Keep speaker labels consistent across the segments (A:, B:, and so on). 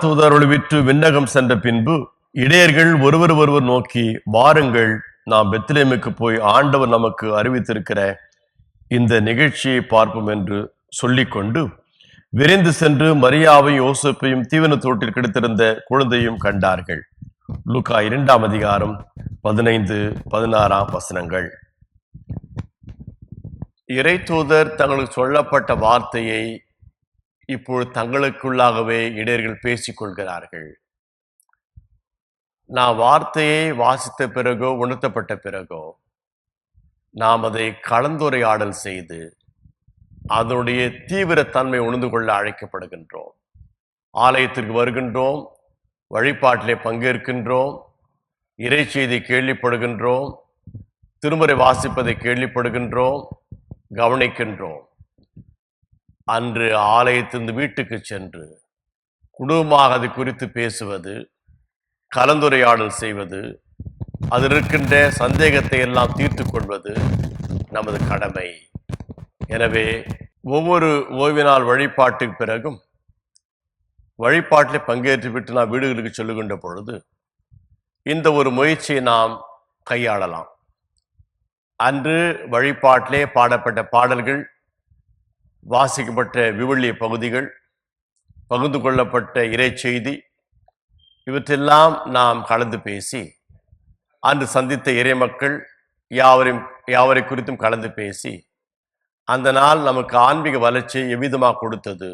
A: வானதூதரோடு விற்று விண்ணகம் சென்ற பின்பு இடையர்கள் ஒருவர் ஒருவர் நோக்கி வாருங்கள் நாம் பெத்திலேமுக்கு போய் ஆண்டவர் நமக்கு அறிவித்திருக்கிற இந்த நிகழ்ச்சியை பார்ப்போம் என்று சொல்லிக்கொண்டு விரைந்து சென்று மரியாவையும் யோசப்பையும் தீவன தோட்டில் கிடைத்திருந்த குழந்தையும் கண்டார்கள். லூக்கா இரண்டாம் அதிகாரம் பதினைந்து பதினாறாம் வசனங்கள். இறைத்தூதர் தங்களுக்கு சொல்லப்பட்ட வார்த்தையை இப்பொழுது தங்களுக்குள்ளாகவே இடையர்கள் பேசிக்கொள்கிறார்கள். நான் வார்த்தையை வாசித்த பிறகோ உணர்த்தப்பட்ட பிறகோ நாம் அதை கலந்துரையாடல் செய்து அதனுடைய தீவிரத்தன்மை உணர்ந்து கொள்ள அழைக்கப்படுகின்றோம். ஆலயத்திற்கு வருகின்றோம் வழிபாட்டிலே பங்கேற்கின்றோம் இறை செய்தி கேள்விப்படுகின்றோம் திருமுறை வாசிப்பதை கேள்விப்படுகின்றோம் கவனிக்கின்றோம். அன்று ஆலயத்திலிருந்து வீட்டுக்கு சென்று குடும்பமாக அது குறித்து பேசுவது கலந்துரையாடல் செய்வது அதில் இருக்கின்ற சந்தேகத்தை எல்லாம் தீர்த்து கொள்வது நமது கடமை. எனவே ஒவ்வொரு ஓய்வு நாள் வழிபாட்டுக்கு பிறகும் வழிபாட்டில் பங்கேற்றுவிட்டு நாம் வீடுகளுக்கு சொல்லுகின்ற பொழுது இந்த ஒரு முயற்சியை நாம் கையாளலாம். அன்று வழிபாட்டிலே பாடப்பட்ட பாடல்கள் வாசிக்கப்பட்ட விவிலிய பகுதிகள் பகிர்ந்து கொள்ளப்பட்ட இறை செய்தி இவற்றெல்லாம் நாம் கலந்து பேசி அன்று சந்தித்த இறைமக்கள் யாவரையும் யாவரை குறித்தும் கலந்து பேசி அந்த நாள் நமக்கு ஆன்மீக வளர்ச்சியை எவ்விதமாக கொடுத்தது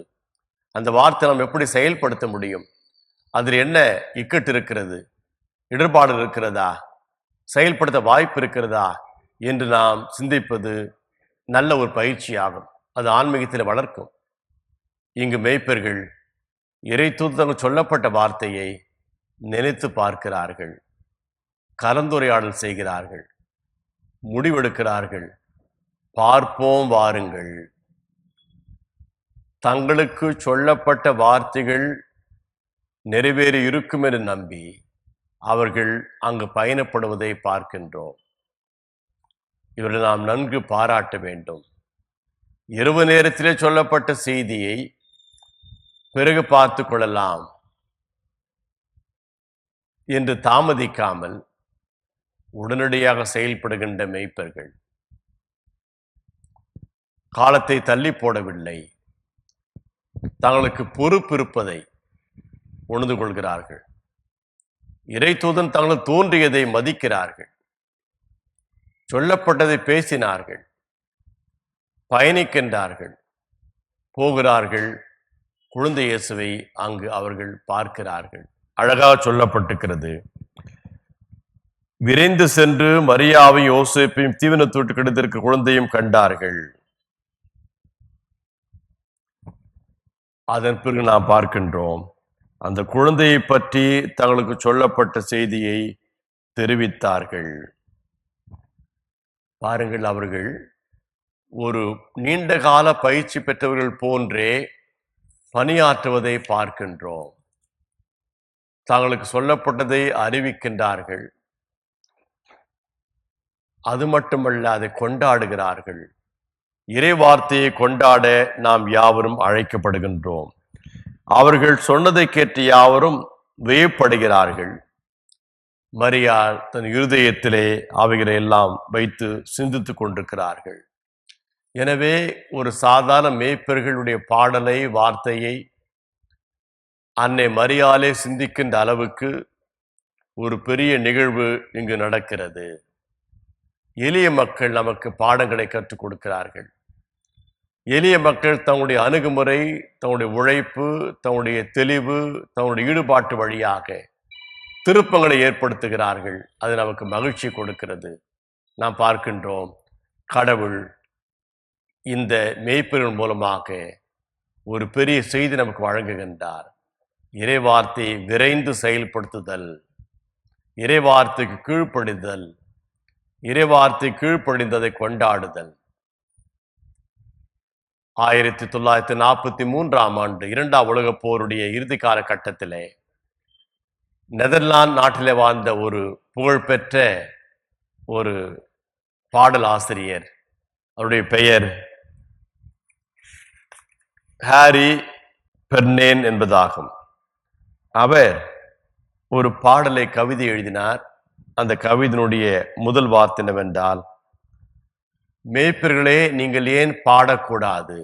A: அந்த வார்த்தை நாம் எப்படி செயல்படுத்த முடியும் அதில் என்ன இக்கட்டு இருக்கிறது இடர்பாடு இருக்கிறதா செயல்படுத்த வாய்ப்பு இருக்கிறதா என்று நாம் சிந்திப்பது நல்ல ஒரு பயிற்சியாகும். அது ஆன்மீகத்தில் வளர்க்கும். இங்கு மெய்ப்பர்கள் இறை தூதங்க சொல்லப்பட்ட வார்த்தையை நினைத்து பார்க்கிறார்கள். கலந்துரையாடல் செய்கிறார்கள். முடிவெடுக்கிறார்கள். பார்ப்போம் வாருங்கள். தங்களுக்கு சொல்லப்பட்ட வார்த்தைகள் நிறைவேறி இருக்கும் என்று நம்பி அவர்கள் அங்கு பயணப்படுவதை பார்க்கின்றோம். இவர்கள் நாம் நன்கு பாராட்ட வேண்டும். இரவு நேரத்திலே சொல்லப்பட்ட செய்தியை பிறகு பார்த்து கொள்ளலாம் என்று தாமதிக்காமல் உடனடியாக செயல்படுகின்ற மெய்ப்பர்கள் காலத்தை தள்ளி போடவில்லை. தங்களுக்கு பொறுப்பு இருப்பதை உணர்ந்து கொள்கிறார்கள். இறை தூதன் தங்களுக்கு தோன்றியதை மதிக்கிறார்கள். சொல்லப்பட்டதை பேசினார்கள். பயணிக்கின்றார்கள். போகிறார்கள். குழந்தை இயேசுவை அங்கு அவர்கள் பார்க்கிறார்கள். அழகாக சொல்லப்பட்டிருக்கிறது. விரைந்து சென்று மரியாவை யோசிப்பையும் தீவனத்தோட்டு கிடைத்திருக்க குழந்தையும் கண்டார்கள். அதன் பிறகு நாம் பார்க்கின்றோம். அந்த குழந்தையை பற்றி தங்களுக்கு சொல்லப்பட்ட செய்தியை தெரிவித்தார்கள். பாருங்கள் அவர்கள் ஒரு நீண்ட கால பயிற்சி பெற்றவர்கள் போன்றே பணியாற்றுவதை பார்க்கின்றோம். தங்களுக்கு சொல்லப்பட்டதை அறிவிக்கின்றார்கள். அது மட்டுமல்ல அதை கொண்டாடுகிறார்கள். இறை வார்த்தையை கொண்டாட நாம் யாவரும் அழைக்கப்படுகின்றோம். அவர்கள் சொன்னதை கேட்டு யாவரும் வியப்படுகிறார்கள். மரியாள் தன் இருதயத்திலே அவைகளை எல்லாம் வைத்து சிந்தித்துக் கொண்டிருக்கிறார்கள். எனவே ஒரு சாதாரண மேய்ப்பர்களுடைய பாடலை வார்த்தையை அன்னை மரியாலே சிந்திக்கின்ற அளவுக்கு ஒரு பெரிய நிகழ்வு இங்கு நடக்கிறது. எளிய மக்கள் நமக்கு பாடங்களை கற்றுக் கொடுக்கிறார்கள். எளிய மக்கள் தங்களுடைய அணுகுமுறை தங்களுடைய உழைப்பு தங்களுடைய தெளிவு தங்களுடைய ஈடுபாட்டு வழியாக திருப்பங்களை ஏற்படுத்துகிறார்கள். அது நமக்கு மகிழ்ச்சி கொடுக்கிறது. நாம் பார்க்கின்றோம் கடவுள் இந்த மெய்ப்பெருள் மூலமாக ஒரு பெரிய செய்தி நமக்கு வழங்குகின்றார். இறைவார்த்தை விரைந்து செயல்படுத்துதல் இறைவார்த்தைக்கு கீழ்ப்படிதல் இறைவார்த்தை கீழ்ப்படிந்ததை கொண்டாடுதல். ஆயிரத்தி தொள்ளாயிரத்தி நாற்பத்தி மூன்றாம் ஆண்டு இரண்டாம் உலகப் போருடைய இறுதி காலகட்டத்திலே நெதர்லாந்து நாட்டிலே வாழ்ந்த ஒரு புகழ்பெற்ற ஒரு பாடல் ஆசிரியர் அவருடைய பெயர் ஹாரி பெர்னேன் என்பதாகும். அவர் ஒரு பாடலை கவிதை எழுதினார். அந்த கவிதையினுடைய முதல் வார்த்தை என்னவென்றால் மேய்ப்பர்களே நீங்கள் ஏன் பாடக்கூடாது?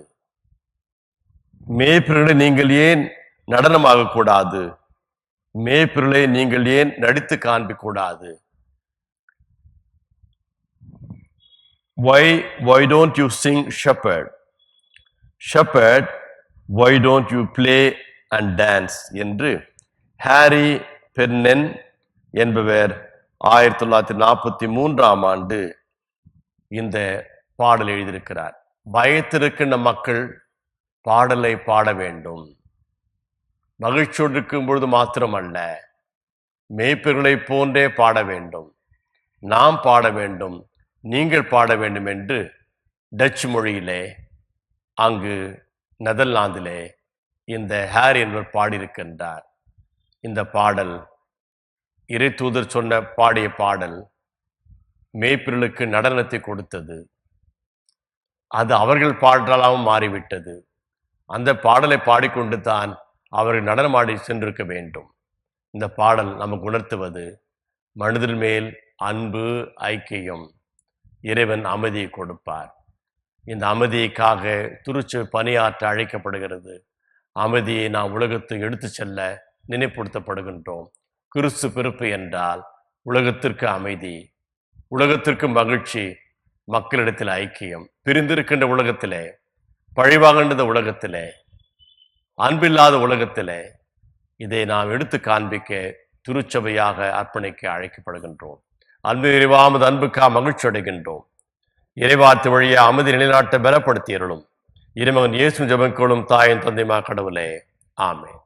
A: மேய்ப்பர்களே நீங்கள் ஏன் நடனமாகக்கூடாது மேய்ப்பர்களே நீங்கள் ஏன் நடித்து காண்பிக்கூடாது why why don't you sing shepherd? Shepherd why don't you play and dance என்று ஹாரி பெர்னென் என்பவர் ஆயிரத்தி தொள்ளாயிரத்தி நாற்பத்தி மூன்றாம் ஆண்டு இந்த பாடல் எழுதியிருக்கிறார். பயத்திருக்கின்ற மக்கள் பாடலை பாட வேண்டும். மகிழ்ச்சியோடு இருக்கும் பொழுது மாத்திரமல்ல மேய்ப்பர்களைப் போன்றே பாட வேண்டும். நாம் பாட வேண்டும் நீங்கள் பாட வேண்டும் என்று டச் மொழியிலே அங்கு நெதர்லாந்திலே இந்த ஹேர் என்பவர் பாடியிருக்கின்றார். இந்த பாடல் இறை தூதர் சொன்ன பாடிய பாடல் மேய்ப்பிரலுக்கு நடனத்தை கொடுத்தது. அது அவர்கள் பாடலாகவும் மாறிவிட்டது. அந்த பாடலை பாடிக்கொண்டு தான் அவர்கள் நடனமாடி சென்றிருக்க வேண்டும். இந்த பாடல் நமக்கு உணர்த்துவது மனிதர் மேல் அன்பு ஐக்கியம் இறைவன் அமைதியை கொடுப்பார். இந்த அமைதிக்காக துருச்சு பணியாற்ற அழைக்கப்படுகிறது. அமைதியை நாம் உலகத்துக்கு எடுத்து செல்ல நினைப்படுத்தப்படுகின்றோம் கிறிஸ்து பிறப்பு என்றால் உலகத்திற்கு அமைதி உலகத்திற்கு மகிழ்ச்சி மக்களிடத்தில் ஐக்கியம். பிரிந்திருக்கின்ற உலகத்திலே பழிவாகின்ற உலகத்திலே அன்பில்லாத உலகத்திலே இதை நாம் எடுத்து காண்பிக்க திருச்சபையாக அர்ப்பணிக்க அழைக்கப்படுகின்றோம். அன்பு இறைவாமது அன்புக்கா மகிழ்ச்சி அடைகின்றோம் இறைவார்த்தை வழியே அமைதி நிலைநாட்ட பலப்படுத்தியருளும். இருமகன் இயேசு ஜெபக்கோளும் தாயின் தந்தைமா கடவுளே. ஆமென்.